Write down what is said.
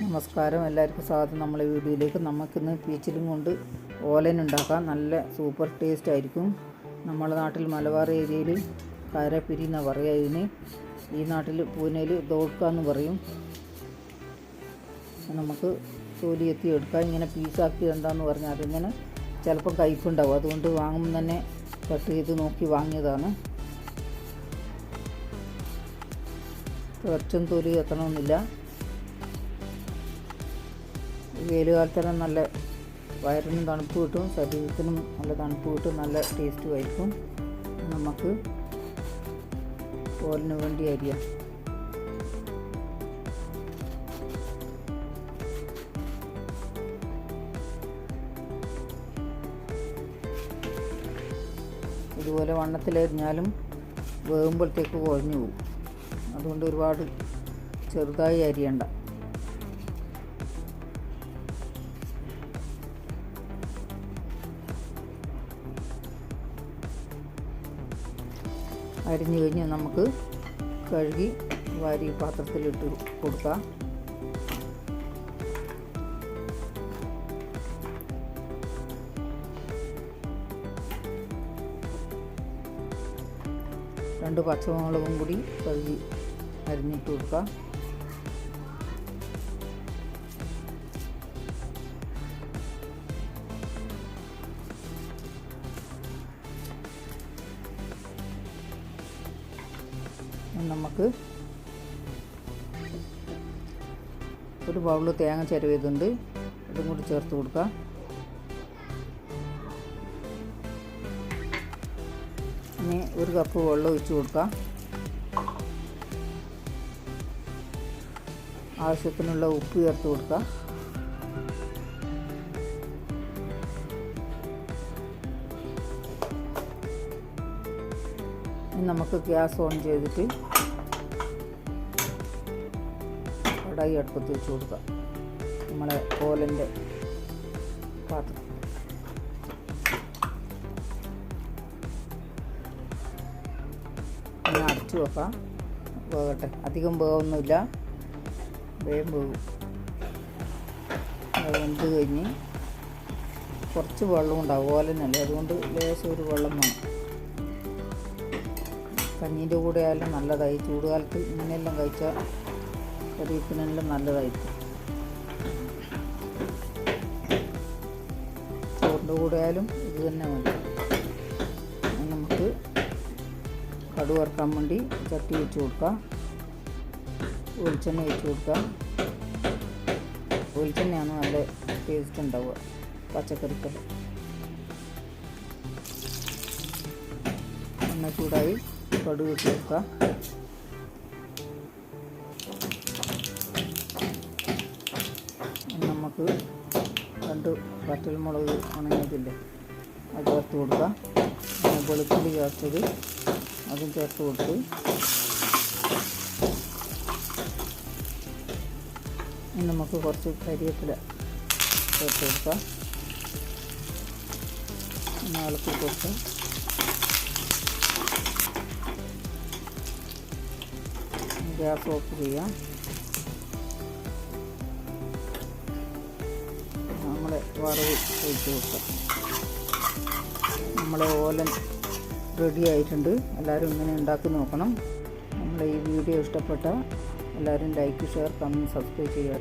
നമസ്കാരം. എല്ലാവർക്കും സ്വാഗതം. നമ്മളെ വീഡിയോയിലേക്ക് നമുക്കിന്ന് പീച്ചിലും കൊണ്ട് ഓലൻ ഉണ്ടാക്കാം നല്ല സൂപ്പർ ടേസ്റ്റ് ആയിരിക്കും. നമ്മുടെ നാട്ടിൽ മലബാർ ഏരിയയിൽ കരപിരി എന്നാണ് പറയുക ഇതിന്. ഈ നാട്ടിൽ പൂനെയിൽ ദോൾക്ക എന്ന് പറയും. നമുക്ക് തോലി എത്തി എടുക്കാം. ഇങ്ങനെ പീസാക്കി എന്താന്ന് പറഞ്ഞാൽ അതിങ്ങനെ ചിലപ്പോൾ കയ്പുണ്ടാവും അതുകൊണ്ട് വാങ്ങുമ്പോൾ തന്നെ കട്ട് ചെയ്ത് നോക്കി വാങ്ങിയതാണ്. കുറച്ചും തൊലി എത്തണമെന്നില്ല വെയിൽ കാലത്തെല്ലാം നല്ല വയറിനും തണുപ്പ് കിട്ടും ശരീരത്തിനും നല്ല തണുപ്പ് കിട്ടും നല്ല ടേസ്റ്റും ആയിരിക്കും. നമുക്ക് തോലിന് വേണ്ടി അരിയാം. ഇതുപോലെ വണ്ണത്തിലരിഞ്ഞാലും വേകുമ്പോഴത്തേക്ക് കുഴഞ്ഞു പോകും. അതുകൊണ്ട് ഒരുപാട് ചെറുതായി അരിയണ്ട. അരിഞ്ഞു കഴിഞ്ഞ് നമുക്ക് കഴുകി വാരി പാത്രത്തിലിട്ട് കൊടുക്കാം. രണ്ട് പച്ചമുളകും കൂടി കഴുകി അരിഞ്ഞിട്ട് കൊടുക്കാം. നമുക്ക് ഒരു ബൗൾ തേങ്ങ ചിരവിയതുണ്ട്. ഇതും കൂടി ചേർത്ത് കൊടുക്കാം. ഇനി ഒരു കപ്പ് വെള്ളം ഒഴിച്ച് കൊടുക്കാം. ആവശ്യത്തിനുള്ള ഉപ്പ് ചേർത്ത് കൊടുക്കാം. നമുക്ക് ഗ്യാസ് ഓൺ ചെയ്തിട്ട് കടായി അടുപ്പത്ത് വെച്ച് കൊടുക്കാം. നമ്മളെ ഓലന്റെ പാത്രം. ഇനി അടച്ചു വെക്കാം. വേകട്ടെ അധികം വേവൊന്നുമില്ല. വേഗം വേവും. വെന്ത് കഴിഞ്ഞ് കുറച്ച് വെള്ളം ഉണ്ടാവും. ഓലനല്ലേ. അതുകൊണ്ട് ലേശം ഒരു വെള്ളം വേണം. കഞ്ഞീന്റെ കൂടെ ആയാലും നല്ലതായി. ചൂടുകാലത്ത് ഇങ്ങനെയെല്ലാം കഴിച്ചാൽ ശരീരത്തിനെല്ലാം നല്ലതായിരിക്കും. ചോറിന്റെ കൂടെ ആയാലും ഇത് തന്നെ മതി. നമുക്ക് കടു വറുക്കാൻ വേണ്ടി ചട്ടി വെച്ച് കൊടുക്കാം. വെളിച്ചെണ്ണ വെച്ച് കൊടുക്കാം. വെളിച്ചെണ്ണയാണ് നല്ല ടേസ്റ്റ് ഉണ്ടാവുക. പച്ചക്കറിക്ക്. എണ്ണ ചൂടായി. കടുക് ഇട്ട് കൊടുക്കാം നമുക്ക് രണ്ട് വറ്റൽമുളക് ഉണങ്ങിയതില്ലേ അത് ചേർത്ത് കൊടുക്കാം. പിന്നെ വെളുത്തുള്ളി ചേർത്തത് അതും ചേർത്ത് കൊടുത്ത് നമുക്ക് കുറച്ച് കരിയേപ്പില ചേർത്ത് കൊടുക്കാം. ഇളക്കി കൊടുത്ത് ഗ്യാസ് ഓഫ് ചെയ്യാം. നമ്മളെ വറവ് ഒഴിച്ച് കൊടുക്കാം. നമ്മളെ ഓലൻ റെഡി ആയിട്ടുണ്ട്. എല്ലാവരും ഇങ്ങനെ ഉണ്ടാക്കി നോക്കണം. നമ്മളെ ഈ വീഡിയോ ഇഷ്ടപ്പെട്ട എല്ലാവരും ലൈക്ക് ഷെയർ കമന്റ് സബ്സ്ക്രൈബ് ചെയ്യുക.